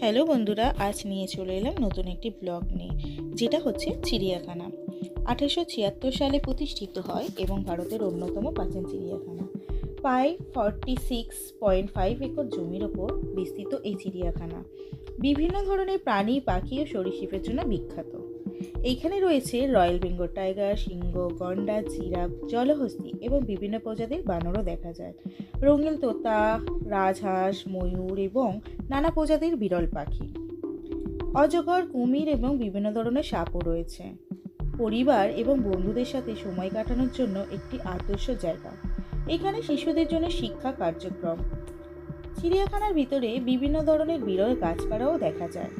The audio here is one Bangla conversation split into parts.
হ্যালো বন্ধুরা, আজ নিয়ে চলে এলাম নতুন একটি ব্লগ নিয়ে, যেটা হচ্ছে চিড়িয়াখানা। আঠেরোশো ছিয়াত্তর সালে প্রতিষ্ঠিত হয় এবং ভারতের অন্যতম প্রাচীন চিড়িয়াখানা। প্রায় forty six point five acre জমির ওপর বিস্তৃত এই চিড়িয়াখানা। বিভিন্ন ধরনের প্রাণী, পাখি ও সরীসৃপের জন্য বিখ্যাত। এইখানে রয়েছে রয়্যাল বেঙ্গল টাইগার, সিংহ, গন্ডা, জিরাফ, জলহস্তি এবং বিভিন্ন প্রজাতির বানরও দেখা যায়। রঙিন তোতা, রাজহাঁস, ময়ূর এবং নানা প্রজাতির বিরল পাখি। অজগর, কুমির এবং বিভিন্ন ধরনের সাপও রয়েছে। পরিবার এবং বন্ধুদের সাথে সময় কাটানোর জন্য একটি আদর্শ জায়গা। এখানে শিশুদের জন্য শিক্ষা কার্যক্রম। চিড়িয়াখানার ভিতরে বিভিন্ন ধরনের বিরল গাছপালাও দেখা যায়।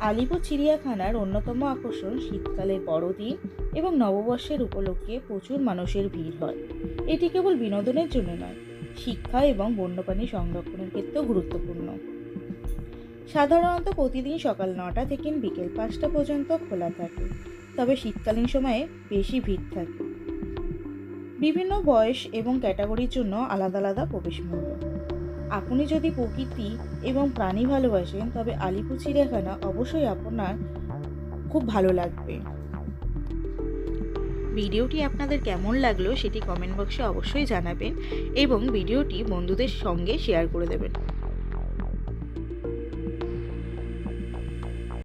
আলিপুর চিড়িয়াখানার অন্যতম আকর্ষণ শীতকালের বড়দিন এবং নববর্ষের উপলক্ষে প্রচুর মানুষের ভিড় হয়। এটি কেবল বিনোদনের জন্য নয়, শিক্ষা এবং বন্যপ্রাণী সংরক্ষণের ক্ষেত্রেও গুরুত্বপূর্ণ। সাধারণত প্রতিদিন সকাল নটা থেকে বিকেল পাঁচটা পর্যন্ত খোলা থাকে, তবে শীতকালীন সময়ে বেশি ভিড় থাকে। বিভিন্ন বয়স এবং ক্যাটাগরির জন্য আলাদা আলাদা প্রবেশ মূল্য আপনি যদি প্রকৃতি এবং প্রাণী ভালোবাসেন, তবে আলিপুর চিড়িয়াখানা অবশ্যই আপনার খুব ভালো লাগবে। ভিডিওটি আপনাদের কেমন লাগল, সেটি কমেন্ট বক্সে অবশ্যই জানাবেন এবং ভিডিওটি বন্ধুদের সঙ্গে শেয়ার করে দেবেন।